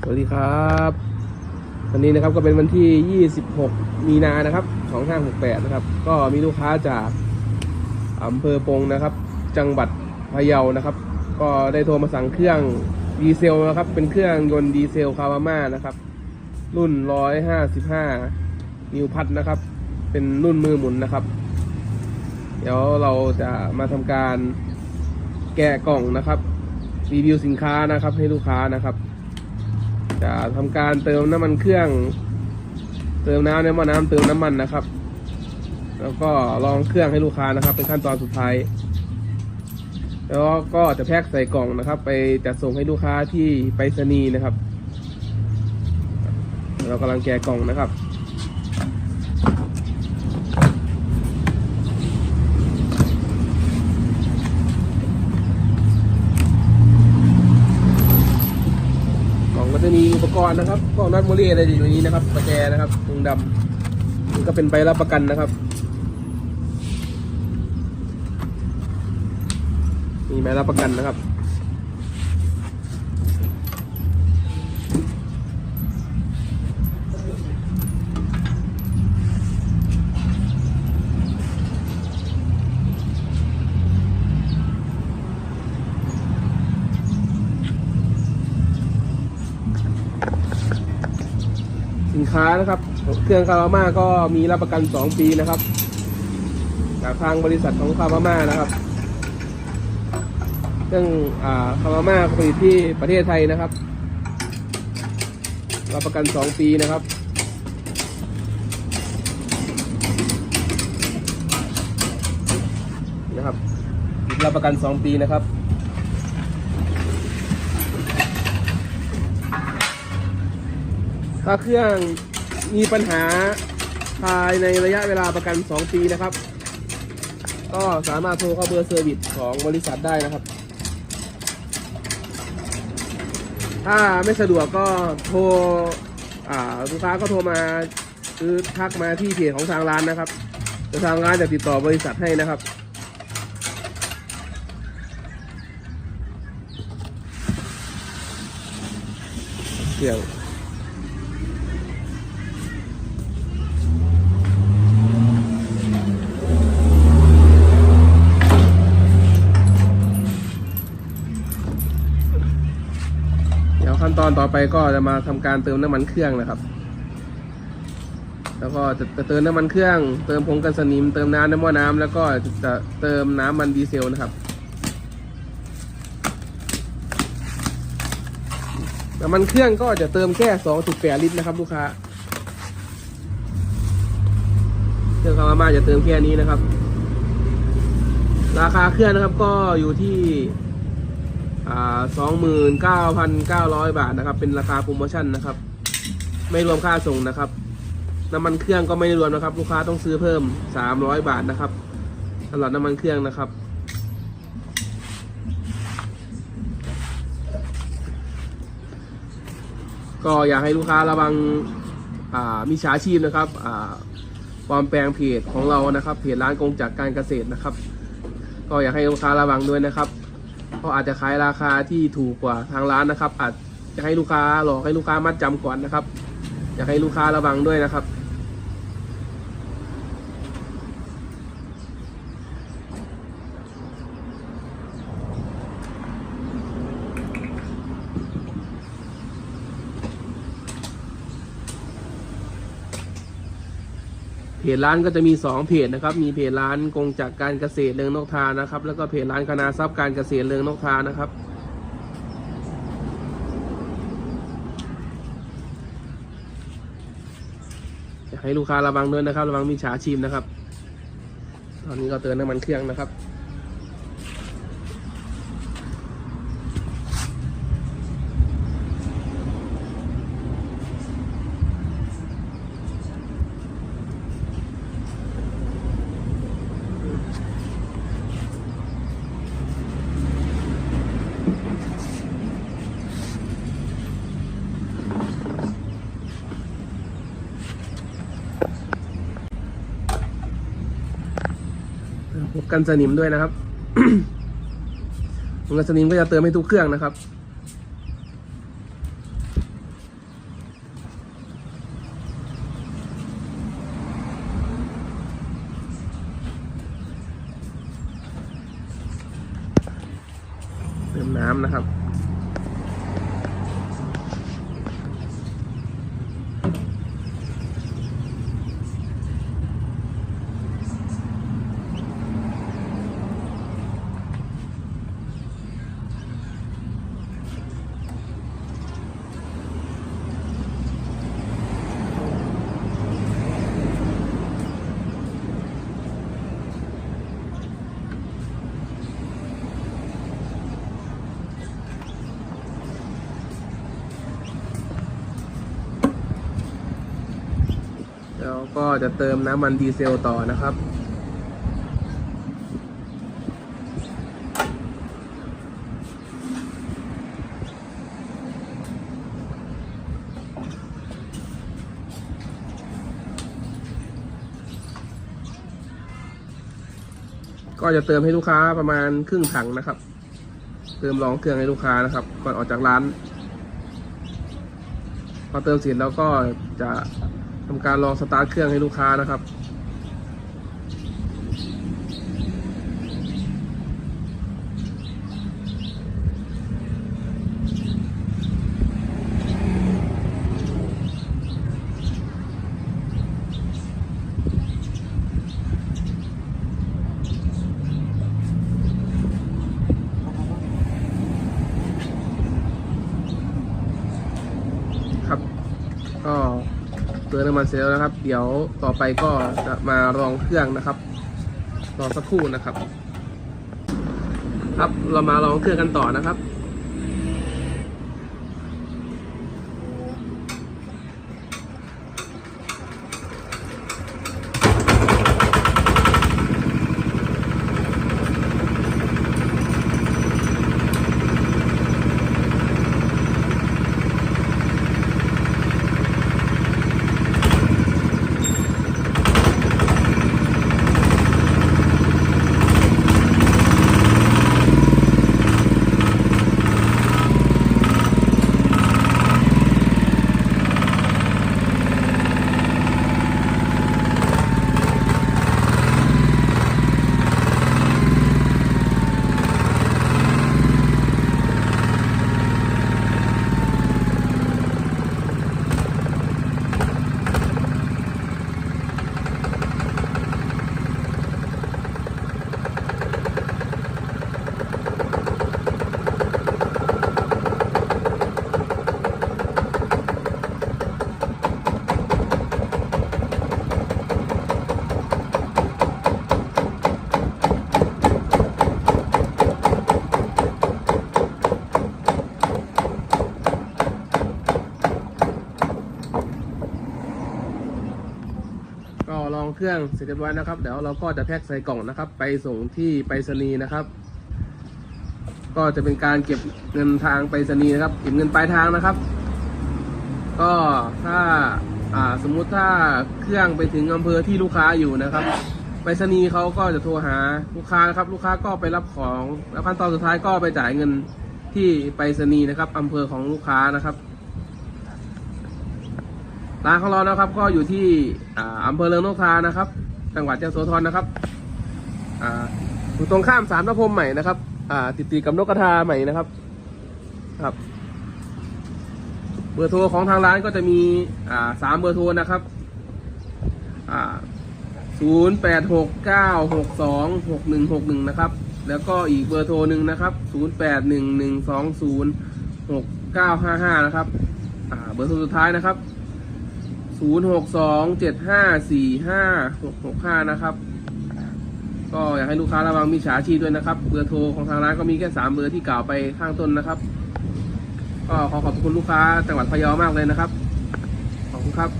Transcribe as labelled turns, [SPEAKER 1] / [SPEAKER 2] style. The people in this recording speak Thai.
[SPEAKER 1] สวัสดีครับ วันนี้นะครับก็เป็นวันที่ 26 มีนานะครับ 2568 นะครับ ก็มีลูกค้าจากอำเภอปงนะครับ จังหวัดพะเยานะครับ ก็ได้โทรมาสั่งเครื่องดีเซลนะครับ เป็นเครื่องยนต์ดีเซลคาวาม่านะครับ รุ่น 155 นิวพัทนะครับ เป็นรุ่นมือหมุนนะครับ เดี๋ยวเราจะมาทำการแกะกล่องนะครับรีวิวสินค้านะครับให้ลูกค้านะครับ จะทำการเติมน้ำมันเครื่อง เติมน้ำในหม้อน้ำเติมน้ำมันนะครับ แล้วก็ลองเครื่องให้ลูกค้านะครับ เป็นขั้นตอนสุดท้าย แล้วก็จะแพ็คใส่กล่องนะครับ ไปจัดส่งให้ลูกค้าที่ไปรษณีย์นะครับ เรากำลังแกะกล่องนะครับ กล่องก็จะมีอุป กรณ์นะครับพวกน็อตโมเลีอะไรอยู่นี้นะครับประแจนะครับถุงดำนี่ก็เป็นใบรับประกันนะครับ มีใบรับประกันนะครับ สินค้านะครับ เครื่องคาราม่าก็มีรับประกัน 2 ปีนะครับจากทางบริษัทของคาราม่านะครับเครื่องอาคาราม่าผลิตที่ประเทศไทยนะครับ รับประกัน 2 ปีนะครับนะครับรับประกัน 2 ปีนะครับ ถ้าเครื่องมีปัญหาภายในระยะเวลาประกัน 2 ปีนะครับ ก็สามารถโทรเข้าเบอร์เซอร์วิสของบริษัทได้นะครับ ถ้าไม่สะดวกก็โทรลูกค้าก็โทรมาหรือทักมาที่เพจของทางร้านนะครับเดี๋ยวทางร้านจะติดต่อบริษัทให้นะครับเครื่องเดี๋ยว ขั้นตอนต่อไปก็จะมาทำการเติมน้ำมันเครื่องนะครับ แล้วก็จะเติมน้ำมันเครื่อง เติมผงกันสนิม เติมน้ำในหม้อน้ำแล้วก็จะเติมน้ำมันดีเซลนะครับน้ำมันเครื่องก็จะเติมแค่2.8ลิตรนะครับ ลูกค้าเครื่องคารามาจะเติมแค่นี้นะครับ ราคาเครื่องนะครับก็อยู่ที่ สองหมื่นเก้าพันเก้าร้อยบาทนะครับ เป็นราคาโปรโมชั่นนะครับ ไม่รวมค่าส่งนะครับ น้ำมันเครื่องก็ไม่ได้รวมนะครับ ลูกค้าต้องซื้อเพิ่มสามร้อยบาทนะครับสำหรับน้ำมันเครื่องนะครับก็อยากให้ลูกค้าระวังมีฉาชีพนะครับปลอมแปลงเพจของเรานะครับเพจร้านกงจากการเกษตรนะครับ ก็อยากให้ลูกค้าระวังด้วยนะครับ เพราอาจจะขายราคาที่ถูกกว่าทางร้านนะครับ อาจจะให้ลูกค้าหลอกให้ลูกค้ามัดจำก่อนนะครับ อยากให้ลูกค้าระวังด้วยนะครับ จร้านก็จะมีสองเพจนะครับ มีเพจร้านกงจากการเกษตรเรืองนกทานะครับ แล้วก็เพจร้านคณาทรัพย์การเกษตรเรืองนกทานะครับอยากให้ลูกค้าระวังด้วยนะครับ ระวังมีฉาชีพนะครับ ตอนนี้ก็เตือนน้ำมันเครื่องนะครับ กันสนิมด้วยนะครับกันสนิมก็จะเติมให้ทุกเครื่องนะครับ เติมน้ำนะครับ ก็จะเติมน้ำมันดีเซลต่อนะครับ ก็จะเติมให้ลูกค้าประมาณครึ่งถังนะครับ เติมรองเครื่องให้ลูกค้านะครับ ก่อนออกจากร้าน พอเติมเสร็จแล้วก็จะ ทำการลองสตาร์ทเครื่องให้ลูกค้านะครับครับ ก็ เติมน้ำมันเสร็จแล้วนะครับ เดี๋ยวต่อไปก็จะมารองเครื่องนะครับรอสักครู่นะครับ ครับเรามาลองเครื่องกันต่อนะครับ เครื่องเสร็จเรียบร้อยนะครับ เดี๋ยวเราก็จะแพ็คใส่กล่องนะครับ ไปส่งที่ไปรษณีย์นะครับ ก็จะเป็นการเก็บเงินทางไปรษณีย์นะครับเก็บเงินปลายทางนะครับ ก็ถ้าอ่าสมมุติถ้าเครื่องไปถึงอำเภอที่ลูกค้าอยู่นะครับไปรษณีย์เขาก็จะโทรหาลูกค้านะครับ ลูกค้าก็ไปรับของแล้วขั้นตอนสุดท้ายก็ไปจ่ายเงินที่ไปรษณีย์นะครับอำเภอของลูกค้านะครับ ร้านของเรานะครับ ก็อยู่ที่อ่าอำเภอเริงนกทานะครับ จังหวัดยะโสธรนะครับอยู่ตรงข้ามสารพระพรมใหม่นะครับอติดตีกับนกกระทาใหม่นะครับ ครับ เบอร์โทรของทางร้านก็จะมีสามเบอร์โทรนะครับศูนย์แปดหกเก้าหกสองหกหนึ่งหกหนึ่งนะครับ แล้วก็อีกเบอร์โทรหนึ่งนะครับศูนย์แปดหนึ่งหนึ่งสองศูนย์หกเก้าห้าห้านะครับเบอร์โทรสุดท้ายนะครับ ศูนย์หกสองเจ็ดห้าสี่ห้าหกหกห้านะครับ ก็อยากให้ลูกค้าระวังมิจฉาชีพด้วยนะครับ เบอร์โทรของทางร้านก็มีแค่สามเบอร์ที่กล่าวไปข้างต้นนะครับ ก็ขอขอบคุณลูกค้าจังหวัดพะเยามากเลยนะครับ ขอบคุณครับ